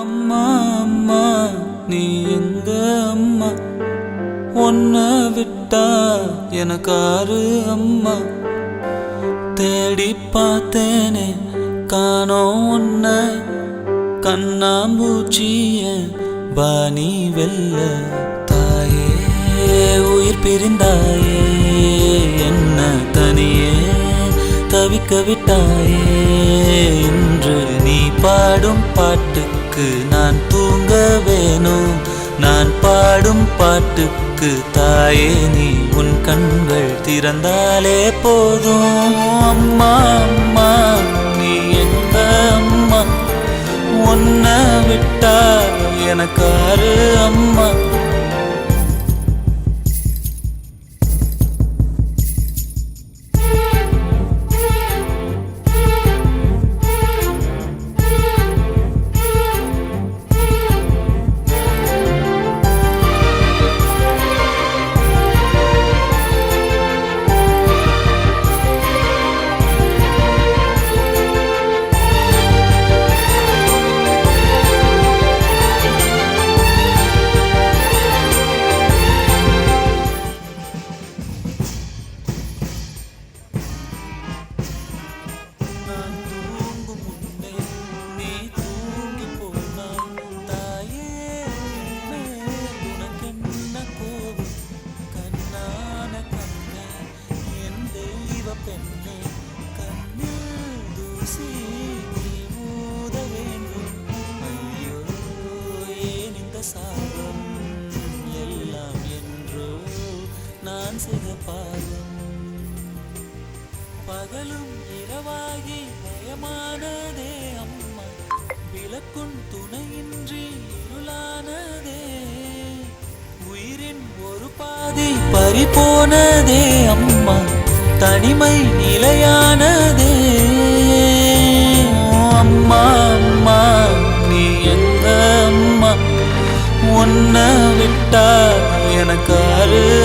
அம்மா அம்மா நீ எங்க அம்மா? உன்னை விட்டா எனக்காரு அம்மா. தேடி பார்த்தேனே காணோம் உன்னை. கண்ணாம்பூச்சிய பாணி வெல்ல தாயே உயிர் பிரிந்தாயே என்ன தனியே தவிக்க விட்டாயே. இன்று நீ பாடும் பாட்டு பாட்டுக்கு நான் தூங்க வேணும். நான் பாடும் பாட்டுக்கு தாயே நீ உன் கண்கள் திறந்தாலே போதும். அம்மா அம்மா நீ எங்க அம்மா? உன்னை விட்டா எனக்காரு அம்மா. பறிபோனதே அம்மா. தனிமை நிலையானதே. அம்மா அம்மா நீ எங்க அம்மா? உன்னை விட்டா எனக்காரு அம்மா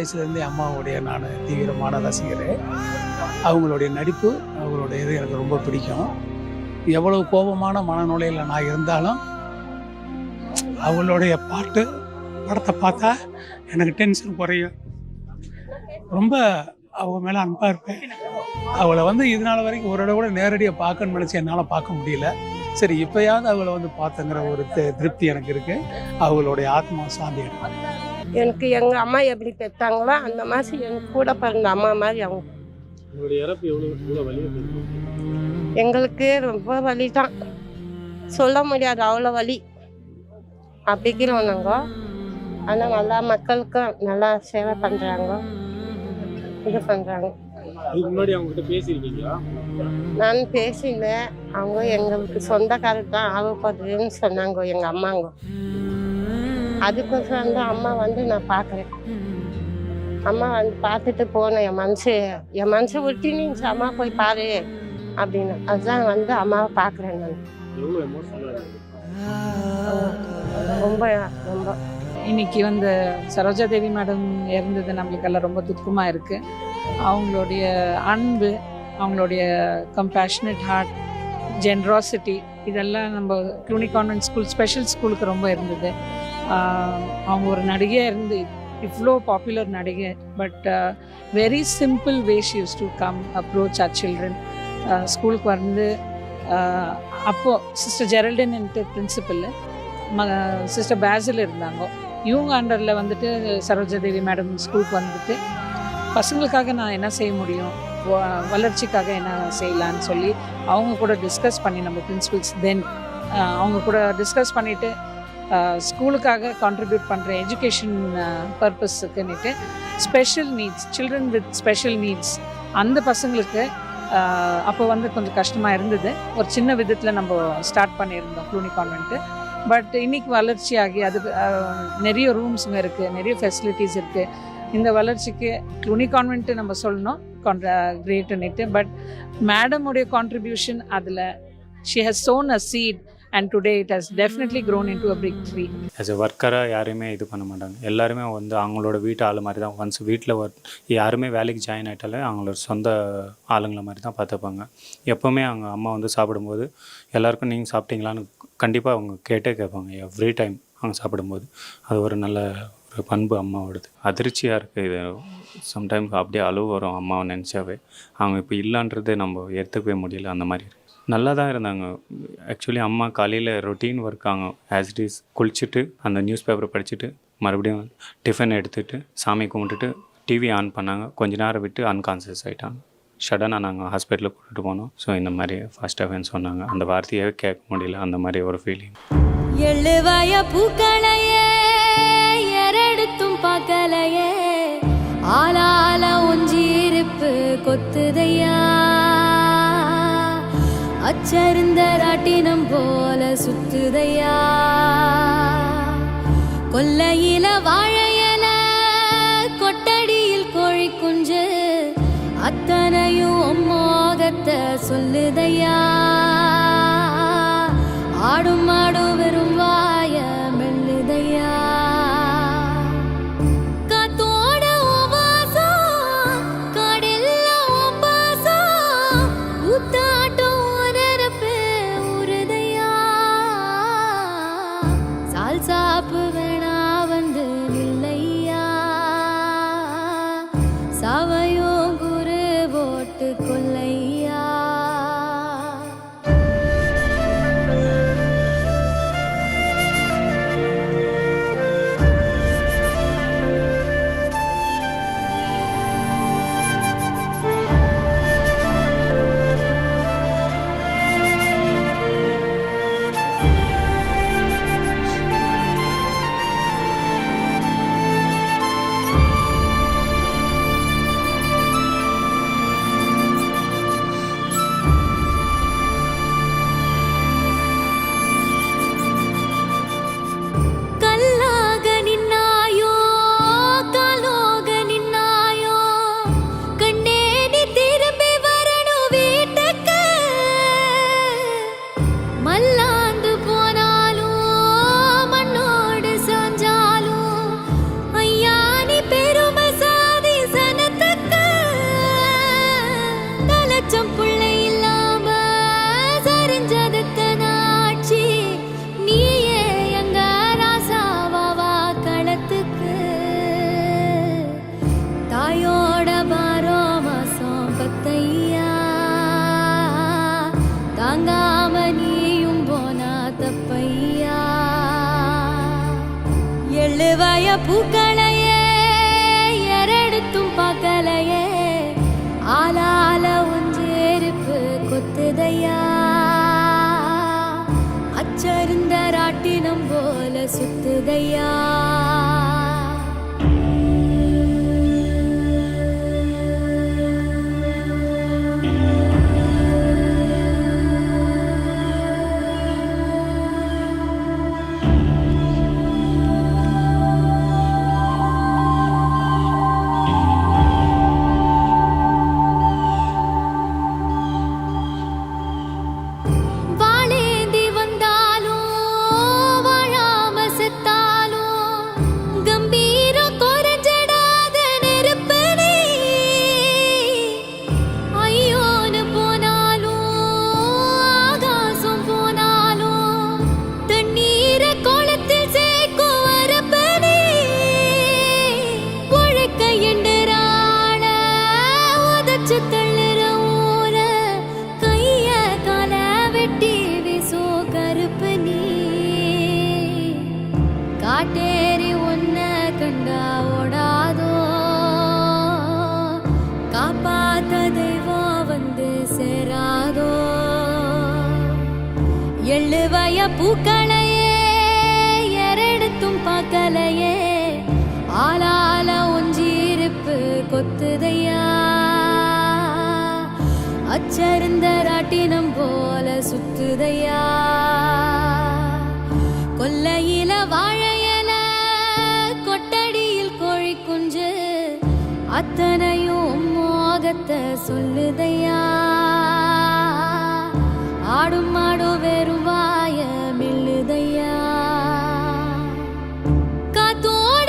வயசுலேருந்தே அம்மாவுடைய நான் தீவிரமான ரசிகர் அவங்களுடைய நடிப்பு அவங்களுடைய இது எனக்கு ரொம்ப பிடிக்கும். எவ்வளவு கோபமான மனநிலையில் நான் இருந்தாலும் அவங்களுடைய பாட்டு படத்தை பார்த்தா எனக்கு டென்ஷன் குறையும். ரொம்ப அவங்க மேலே அன்பாக இருப்பேன். அவளை வந்து இதனால வரைக்கும் ஒரு இடம் கூட நேரடியாக பார்க்கணும்னு நினச்சி என்னால் பார்க்க முடியல. சரி இப்போயாவது அவளை வந்து பார்த்தங்கிற ஒரு திருப்தி எனக்கு இருக்குது அவங்களுடைய ஆத்மா சாந்தி எனக்கு எனக்கு எங்கள் அம்மா எப்படி பெற்றாங்களோ அந்த மாதிரி எனக்கு கூட பிறந்த அம்மா மாதிரி அவங்க. எங்களுக்கு ரொம்ப வலி தான் சொல்ல முடியாது அவ்வளோ வலி. அப்படிக்கிறோம் நாங்கள் ஆனால் நல்லா மக்களுக்கு நல்லா சேவை பண்ணுறாங்க இது பண்ணுறாங்க நான் பேசினேன். அவங்க எங்களுக்கு சொந்தக்காரர் தான் ஆகப்படுதுன்னு சொன்னாங்க எங்கள் அம்மாங்க. அதுக்கோசரம் வந்து அம்மா வந்து நான் பார்க்குறேன். அம்மா வந்து பார்த்துட்டு போனேன் என் மனசு என் மனசு விட்டு நீச்சு அம்மா போய் பாரு அப்படின்னு. அதுதான் வந்து அம்மாவை பார்க்குறேன் நான். ரொம்ப ரொம்ப. இன்னைக்கு வந்து சரோஜா தேவி மேடம் இறந்தது நம்மளுக்கெல்லாம் ரொம்ப துக்கமாக இருக்குது அவங்களுடைய அன்பு அவங்களுடைய கம்பேஷனட் ஹார்ட் ஜென்ராசிட்டி இதெல்லாம் நம்ம க்ளூனிக் கான்வென்ட் ஸ்கூல் ஸ்பெஷல் ஸ்கூலுக்கு ரொம்ப இருந்தது. அவங்க ஒரு நடிகையாக இருந்து இவ்வளோ பாப்புலர் நடிகை but very simple ways used to come approach our children ஸ்கூலுக்கு வந்து அப்போது சிஸ்டர் ஜெரல்டன் என்கிட்ட பிரின்சிபல் ம சிஸ்டர் பேசில் இருந்தாங்க. இவங்க அண்டரில் வந்துட்டு சரோஜாதேவி மேடம் ஸ்கூலுக்கு வந்துட்டு பசங்களுக்காக நான் என்ன செய்ய முடியும்? வ- வளர்ச்சிக்காக என்ன செய்யலான்னு சொல்லி அவங்க கூட டிஸ்கஸ் பண்ணி நம்ம பிரின்சிபல்ஸ் தென் அவங்க கூட டிஸ்கஸ் பண்ணிவிட்டு ஸ்கூலுக்காக கான்ட்ரிபியூட் பண்ணுற education பர்பஸுக்குன்னுட்டு special needs children with special needs அந்த பசங்களுக்கு அப்போ வந்து கொஞ்சம் கஷ்டமாக இருந்தது. ஒரு சின்ன விதத்தில் நம்ம ஸ்டார்ட் பண்ணியிருந்தோம் க்ளூனி கான்வென்ட்டு பட் இன்னைக்கு வளர்ச்சியாகி அது நிறைய ரூம்ஸுங்க இருக்குது நிறைய ஃபெசிலிட்டிஸ் இருக்குது இந்த வளர்ச்சிக்கு க்ளூனி கான்வென்ட்டு நம்ம சொல்லணும் கான்ட்ரா கிரேட்டுன்னுட்டு பட் மேடமுடைய கான்ட்ரிபியூஷன் அதில் she has sown a seed and today it has definitely grown into a big tree as a ஒர்க்கராக யாரையுமே இது பண்ண மாட்டாங்க. எல்லாருமே வந்து அவங்களோட வீட்டு ஆள் மாதிரி தான். ஒன்ஸ் வீட்டில் ஒர்க் யாருமே வேலைக்கு ஜாயின் ஆகிட்டாலே அவங்களோட சொந்த ஆளுங்களை மாதிரி தான் பார்த்துப்பாங்க. எப்போவுமே அவங்க அம்மா வந்து சாப்பிடும்போது எல்லாருக்கும் நீங்கள் சாப்பிட்டீங்களான்னு கண்டிப்பாக அவங்க கேட்டே கேட்பாங்க. எவ்ரி டைம் அவங்க சாப்பிடும்போது. அது ஒரு நல்ல ஒரு பண்பு அம்மாவோடது. அதிர்ச்சியாக இருக்குது இது சம்டைம்ஸ் அப்படியே அழுவு வரும் அம்மாவை நினச்சாவே. அவங்க இப்போ இல்லைன்றது நம்ம ஏற்றுக்கவே முடியல. அந்த மாதிரி இருக்குது நல்லா தான் இருந்தாங்க. ஆக்சுவலி அம்மா காலையில் ரொட்டீன் ஒர்க் ஆங்க. ஆஸ் இட் இஸ் குளிச்சுட்டு அந்த நியூஸ் பேப்பரை படிச்சுட்டு மறுபடியும் டிஃபன் எடுத்துகிட்டு சாமி கும்பிட்டுட்டு டிவி ஆன் பண்ணாங்க. கொஞ்ச நேரம் விட்டு அன்கான்சியஸ் ஆகிட்டாங்க சடனாக நாங்கள் ஹாஸ்பிட்டலுக்கு கூட்டிட்டு போனோம். ஸோ இந்த மாதிரி ஃபர்ஸ்ட் ஆஃப்னு சொன்னாங்க. அந்த வார்த்தையே கேட்க முடியல. அந்த மாதிரி ஒரு ஃபீலிங் எழுவாய பூக்களையே எரடுத்தும் பார்க்கலையே ஆளால ஒஞ்சிருப்பு கொத்துதையா. சரிந்த ராட்டினம் போல சுத்துதையா? கொல்லையில வாழையல கொட்டடியில் கோழி குஞ்சு அத்தனையும் மோகத்தை சொல்லுதையா? சருந்தராட்டினம் போல சுத்துதையா. காட்டேறி உன்னை கண்டா ஓடாதோ? காப்பாத்த தெய்வம் வந்து சேராதோ? எழுவய பூக்களையே எரெடுத்தும் பார்க்கலையே ஆளால ஒஞ்சிருப்பு கொத்துதையா? அச்சருந்த ராட்டினம் போல சுத்துதையா? சொல்லுதையா? ஆடும் மாடும் வெறும் வாய மெல்லுதையா? காத்தோட